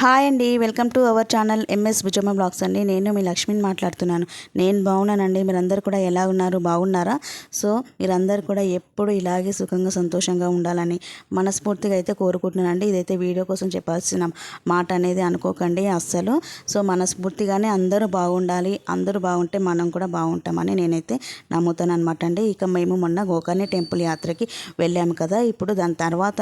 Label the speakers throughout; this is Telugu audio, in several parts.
Speaker 1: హాయ్ అండి welcome to our channel MS Bhujamma blogs అండి. నేను మీ లక్ష్మిని మాట్లాడుతున్నాను. నేను బాగున్నానండి. మీరందరూ కూడా ఎలా ఉన్నారు? బాగున్నారా? సో మీరందరూ కూడా ఎప్పుడు ఇలాగే సుఖంగా సంతోషంగా ఉండాలని మనస్ఫూర్తిగా అయితే కోరుకుంటున్నానండి. ఇదైతే వీడియో కోసం చెప్పాల్సిన మాట అనేది అనుకోకండి అస్సలు. సో మనస్ఫూర్తిగానే అందరూ బాగుండాలి. అందరూ బాగుంటే మనం కూడా బాగుంటామని నేనైతే నమ్ముతాను అనమాట అండి. ఇక మేము మొన్న గోకర్ణ టెంపుల్ యాత్రకి వెళ్ళాము కదా. ఇప్పుడు దాని తర్వాత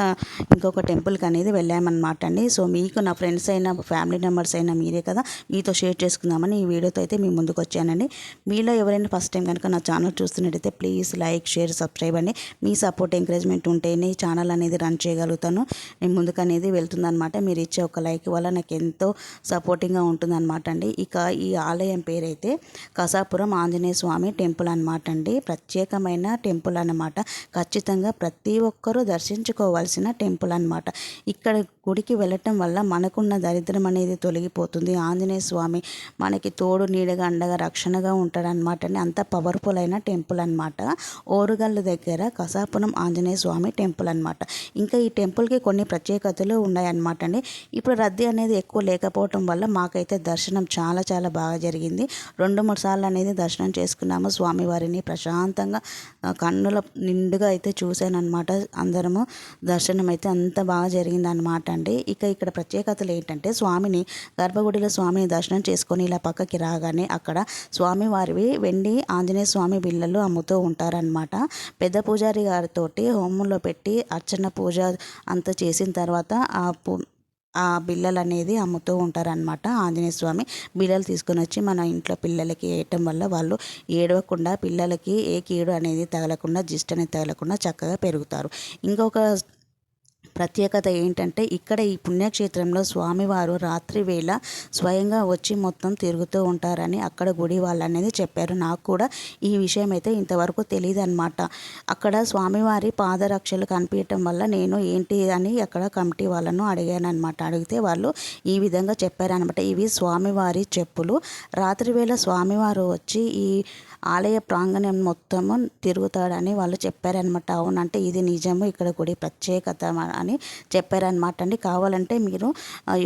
Speaker 1: ఇంకొక టెంపుల్కి అనేది వెళ్ళామన్నమాట అండి. సో మీకు నా ఫ్రెండ్స్ అయినా ఫ్యామిలీ మెంబర్స్ అయినా మీరే కదా. మీతో షేర్ చేసుకుందామని ఈ వీడియోతో అయితే మీ ముందుకు వచ్చానండి. మీలో ఎవరైనా ఫస్ట్ టైం కనుక నా ఛానల్ చూస్తున్నట్టయితే ప్లీజ్ లైక్ షేర్ సబ్స్క్రైబ్ అండి. మీ సపోర్ట్ ఎంకరేజ్మెంట్ ఉంటేనే ఛానల్ అనేది రన్ చేయగలుగుతాను. నేను ముందుకు అనేది వెళ్తుందనమాట మీరు ఇచ్చే ఒక లైక్ వల్ల నాకు ఎంతో సపోర్టింగ్గా ఉంటుందన్నమాట అండి. ఇక ఈ ఆలయం పేరైతే కసాపురం ఆంజనేయ స్వామి టెంపుల్ అనమాట అండి. ప్రత్యేకమైన టెంపుల్ అనమాట ఖచ్చితంగా ప్రతి ఒక్కరూ దర్శించుకోవాల్సిన టెంపుల్ అనమాట ఇక్కడ గుడికి వెళ్ళటం వల్ల మనకున్న దరిద్రం అనేది తొలగిపోతుంది. ఆంజనేయ స్వామి మనకి తోడు నీడగా అండగా రక్షణగా ఉంటాడనమాట అండి. అంత పవర్ఫుల్ అయిన టెంపుల్ అనమాట ఓరుగల్లు దగ్గర కసాపురం ఆంజనేయ స్వామి టెంపుల్ అనమాట ఇంకా ఈ టెంపుల్కి కొన్ని ప్రత్యేకతలు ఉన్నాయన్నమాట అండి. ఇప్పుడు రద్దీ అనేది ఎక్కువ లేకపోవటం వల్ల మాకైతే దర్శనం చాలా చాలా బాగా జరిగింది. రెండు మూడు సార్లు అనేది దర్శనం చేసుకున్నాము స్వామివారిని. ప్రశాంతంగా కన్నుల నిండుగా అయితే చూశాను అనమాట అందరము దర్శనం అయితే అంత బాగా జరిగింది అనమాట అండి. ఇక ఇక్కడ ప్రత్యేకతలు ఏంటంటే స్వామిని గర్భగుడిలో స్వామిని దర్శనం చేసుకొని ఇలా పక్కకి రాగానే అక్కడ స్వామివారివి వెండి ఆంజనేయ స్వామి బిళ్ళలు అమ్ముతూ ఉంటారనమాట పెద్ద పూజారి గారితోటి హోమంలో పెట్టి అర్చన పూజ అంతా చేసిన తర్వాత ఆ పూ ఆ బిళ్ళలు అనేది అమ్ముతూ ఉంటారనమాట ఆంజనేయ స్వామి. బిళ్ళలు తీసుకొని వచ్చి మన ఇంట్లో పిల్లలకి వేయటం వల్ల వాళ్ళు ఏడవకుండా పిల్లలకి ఏ కీడు అనేది తగలకుండా జిస్ట్ అనేది తగలకుండా చక్కగా పెరుగుతారు. ఇంకొక ప్రత్యేకత ఏంటంటే ఇక్కడ ఈ పుణ్యక్షేత్రంలో స్వామివారు రాత్రి వేళ స్వయంగా వచ్చి మొత్తం తిరుగుతూ ఉంటారని అక్కడ గుడి వాళ్ళు అనేది చెప్పారు. నాకు కూడా ఈ విషయం అయితే ఇంతవరకు తెలియదు అనమాట అక్కడ స్వామివారి పాదరక్షలు కనిపించటం వల్ల నేను ఏంటి అని అక్కడ కమిటీ వాళ్ళను అడిగాను అనమాట అడిగితే వాళ్ళు ఈ విధంగా చెప్పారనమాట ఇవి స్వామివారి చెప్పులు. రాత్రి వేళ స్వామివారు వచ్చి ఈ ఆలయ ప్రాంగణం మొత్తము తిరుగుతాడని వాళ్ళు చెప్పారనమాట అవునంటే ఇది నిజము. ఇక్కడ గుడి ప్రత్యేకత అని చెప్పారనమాట అండి. కావాలంటే మీరు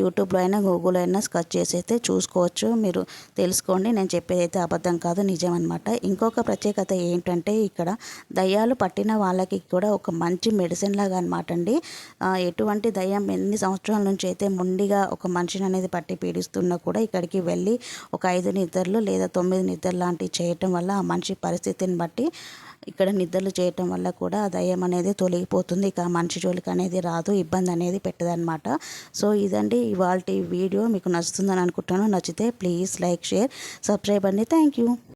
Speaker 1: యూట్యూబ్లో అయినా గూగుల్ అయినా స్కచ్ చేసి అయితే చూసుకోవచ్చు. మీరు తెలుసుకోండి. నేను చెప్పేది అయితే అబద్ధం కాదు నిజం అనమాట ఇంకొక ప్రత్యేకత ఏంటంటే ఇక్కడ దయ్యాలు పట్టిన వాళ్ళకి కూడా ఒక మంచి మెడిసిన్ లాగా అనమాట అండి ఎటువంటి దయ్యం ఎన్ని సంవత్సరాల నుంచి అయితే ముండిగా ఒక మనిషిని అనేది పట్టి పీడిస్తున్నా కూడా ఇక్కడికి వెళ్ళి ఒక ఐదు నిద్రలు లేదా తొమ్మిది నిద్రలు లాంటివి చేయటం వల్ల ఆ మనిషి పరిస్థితిని బట్టి ఇక్కడ నిద్రలు చేయటం వల్ల కూడా ఆ దయ్యం అనేది తొలగిపోతుంది. ఇక మనిషి జోలికి అనేది రాదు ఇబ్బంది అనేది పెట్టదనమాట సో ఇదండి ఇవాళ వీడియో. మీకు నచ్చుతుందని అనుకుంటాను నచ్చితే ప్లీజ్ లైక్ షేర్ సబ్స్క్రైబ్ అండి. Thank you.